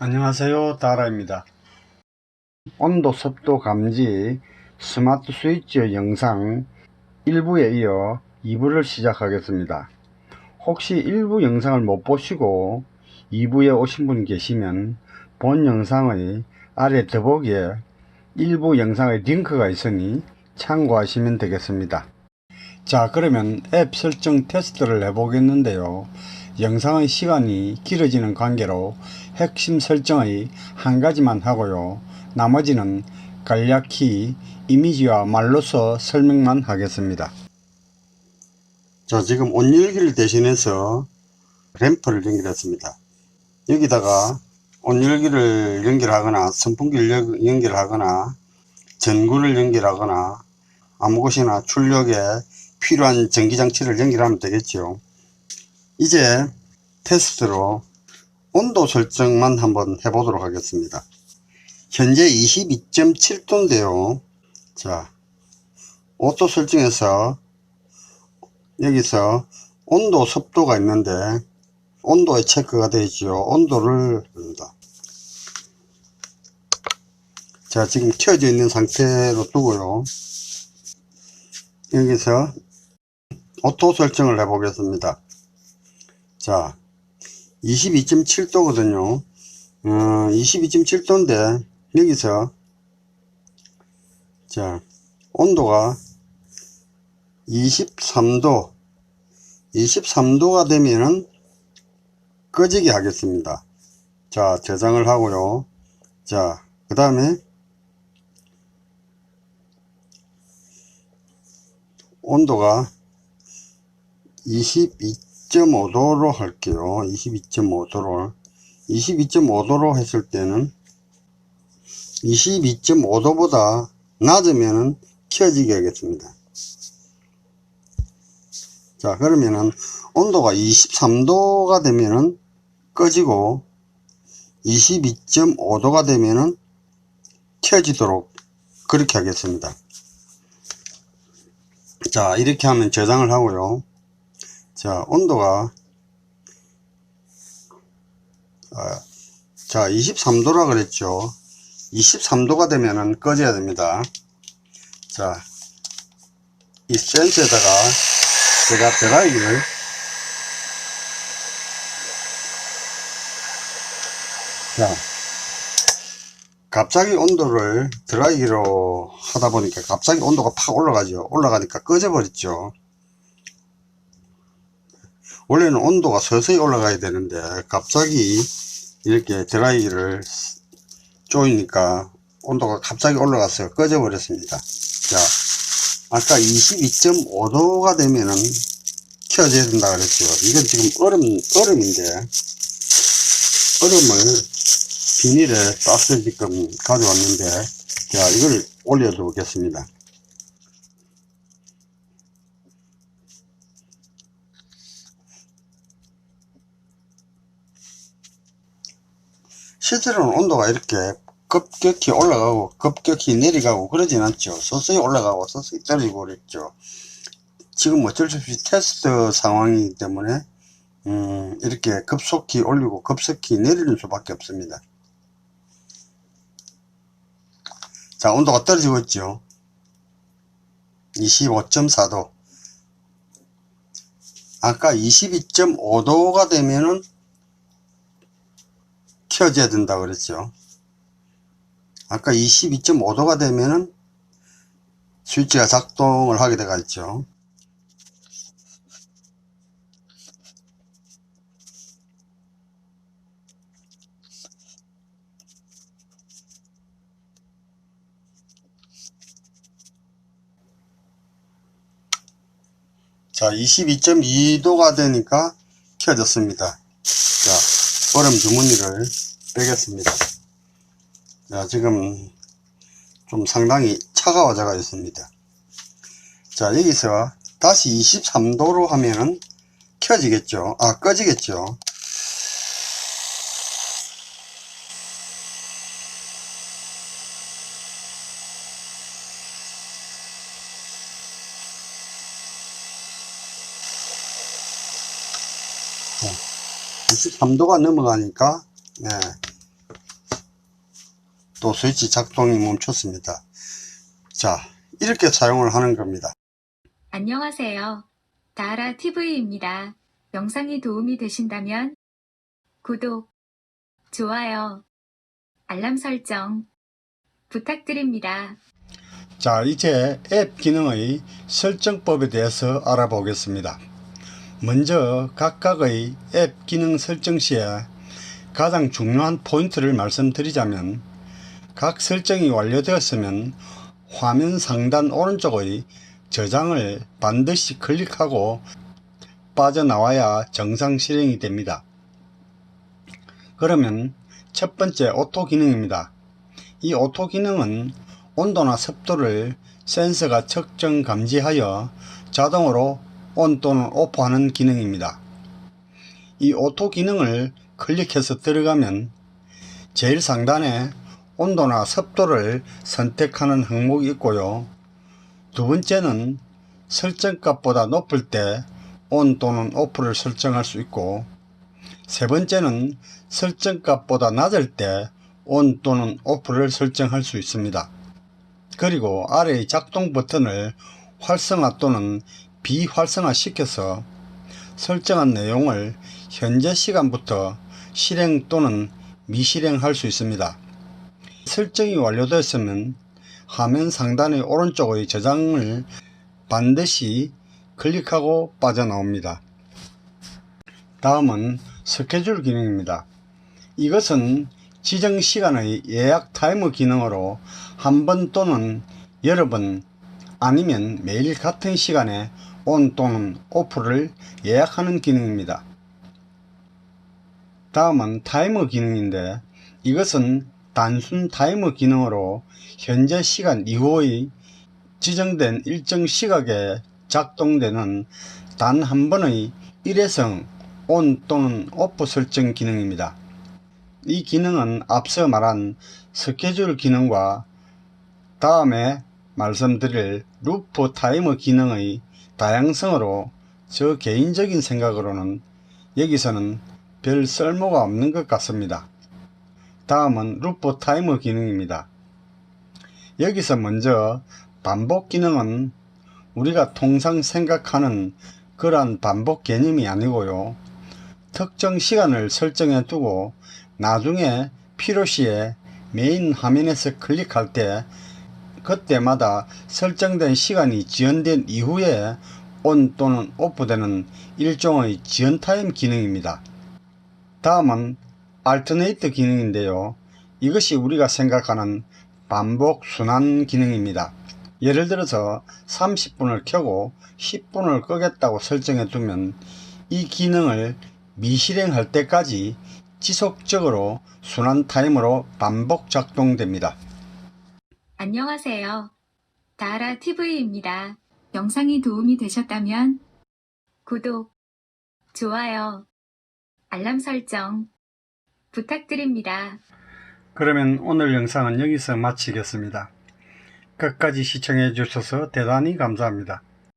안녕하세요 다라입니다. 온도 습도 감지 스마트 스위치 영상 1부에 이어 2부를 시작하겠습니다. 혹시 1부 영상을 못 보시고 2부에 오신 분 계시면 본 영상의 아래 더보기에 1부 영상의 링크가 있으니 참고하시면 되겠습니다. 자 그러면 앱 설정 테스트를 해보겠는데요 영상의 시간이 길어지는 관계로 핵심 설정의 한 가지만 하고요. 나머지는 간략히 이미지와 말로서 설명만 하겠습니다. 자 지금 온열기를 대신해서 램프를 연결했습니다. 여기다가 온열기를 연결하거나 선풍기를 연- 연결하거나 전구를 연결하거나 아무 곳이나 출력에 필요한 전기장치를 연결하면 되겠죠 이제 테스트로 온도 설정만 한번 해보도록 하겠습니다. 현재 22.7도인데요. 자 오토 설정에서 여기서 온도 습도가 있는데 온도에 체크가 되어 있죠. 온도를 합니다. 자 지금 켜져 있는 상태로 두고요. 여기서 오토 설정을 해 보겠습니다 자 22.7도거든요. 어, 22.7도인데 여기서 자 온도가 23도 23도가 되면은 꺼지게 하겠습니다. 자 저장을 하고요. 자그 다음에 온도가 22.5도로 할게요. 22.5도로. 22.5도로 했을 때는 22.5도보다 낮으면은 켜지게 하겠습니다. 자 그러면은 온도가 23도가 되면은 꺼지고 22.5도가 되면은 켜지도록 그렇게 하겠습니다. 자 이렇게 하면 저장을 하고요 자 온도가. 아, 자 23도라 그랬죠. 23도가 되면은 꺼져야 됩니다. 자 이 센서에다가 제가 드라이기를 자 갑자기 온도를 드라이기로 하다 보니까 갑자기 온도가 팍 올라가죠. 올라가니까 꺼져 버렸죠 원래는 온도가 서서히 올라가야 되는데 갑자기 이렇게 드라이기를 조이니까 온도가 갑자기 올라가서 꺼져 버렸습니다. 자 아까 22.5도가 되면은 켜져야 된다 그랬죠. 이건 지금 얼음 얼음인데 얼음을 비닐에 따스 지금 가져왔는데 자 이걸 올려 두겠습니다 실제로는 온도가 이렇게 급격히 올라가고 급격히 내려가고 그러진 않죠. 서서히 올라가고 서서히 떨어지고 그랬죠. 지금 어쩔 수 없이 테스트 상황이기 때문에 음, 이렇게 급속히 올리고 급속히 내리는 수밖에 없습니다. 자 온도가 떨어지고 있죠. 25.4도. 아까 22.5도가 되면은 켜져야 된다 그랬죠. 아까 22.5도가 되면은 스위치가 작동을 하게 되가 있죠. 자 22.2도가 되니까 켜졌습니다. 자 얼음 주머니를 빼겠습니다. 자 지금 좀 상당히 차가워져가 있습니다. 자 여기서 다시 23도로 하면은 켜지겠죠? 아 꺼지겠죠 어, 23도가 넘어가니까 네, 또 스위치 작동이 멈췄습니다. 자, 이렇게 사용을 하는 겁니다. 안녕하세요. 다하라 TV입니다. 영상이 도움이 되신다면 구독, 좋아요, 알람 설정 부탁드립니다. 자, 이제 앱 기능의 설정법에 대해서 알아보겠습니다. 먼저 각각의 앱 기능 설정 시에 가장 중요한 포인트를 말씀드리자면 각 설정이 완료되었으면 화면 상단 오른쪽의 저장을 반드시 클릭하고 빠져나와야 정상 실행이 됩니다. 그러면 첫 번째 오토 기능입니다. 이 오토 기능은 온도나 습도를 센서가 측정 감지하여 자동으로 온 또는 오프하는 기능입니다. 이 오토 기능을 클릭해서 들어가면 제일 상단에 온도나 습도를 선택하는 항목이 있고요. 두 번째는 설정값보다 높을 때온 또는 오프를 설정할 수 있고 세 번째는 설정값보다 낮을 때온 또는 오프를 설정할 수 있습니다. 그리고 아래의 작동 버튼을 활성화 또는 비활성화 시켜서 설정한 내용을 현재 시간부터 실행 또는 미실행할 수 있습니다. 설정이 완료됐으면 화면 상단의 오른쪽의 저장을 반드시 클릭하고 빠져나옵니다. 다음은 스케줄 기능입니다. 이것은 지정 시간의 예약 타이머 기능으로 한 번 또는 여러 번 아니면 매일 같은 시간에 온 또는 오프를 예약하는 기능입니다. 다음은 타이머 기능인데 이것은 단순 타이머 기능으로 현재 시간 이후의 지정된 일정 시각에 작동되는 단 한 번의 일회성 온 또는 오프 설정 기능입니다. 이 기능은 앞서 말한 스케줄 기능과 다음에 말씀드릴 루프 타이머 기능의 다양성으로 저 개인적인 생각으로는 여기서는 별 쓸모가 없는 것 같습니다. 다음은 루프 타이머 기능입니다. 여기서 먼저 반복 기능은 우리가 통상 생각하는 그러한 반복 개념이 아니고요. 특정 시간을 설정해 두고 나중에 필요시에 메인 화면에서 클릭할 때 그때마다 설정된 시간이 지연된 이후에 온 또는 오프되는 일종의 지연 타임 기능입니다. 다음은 알터네이트 기능인데요. 이것이 우리가 생각하는 반복 순환 기능입니다. 예를 들어서 30분을 켜고 10분을 끄겠다고 설정해 두면 이 기능을 미실행할 때까지 지속적으로 순환 타임으로 반복 작동됩니다. 안녕하세요. 다하라 TV입니다. 영상이 도움이 되셨다면 구독, 좋아요, 알람 설정 부탁드립니다. 그러면 오늘 영상은 여기서 마치겠습니다. 끝까지 시청해 주셔서 대단히 감사합니다.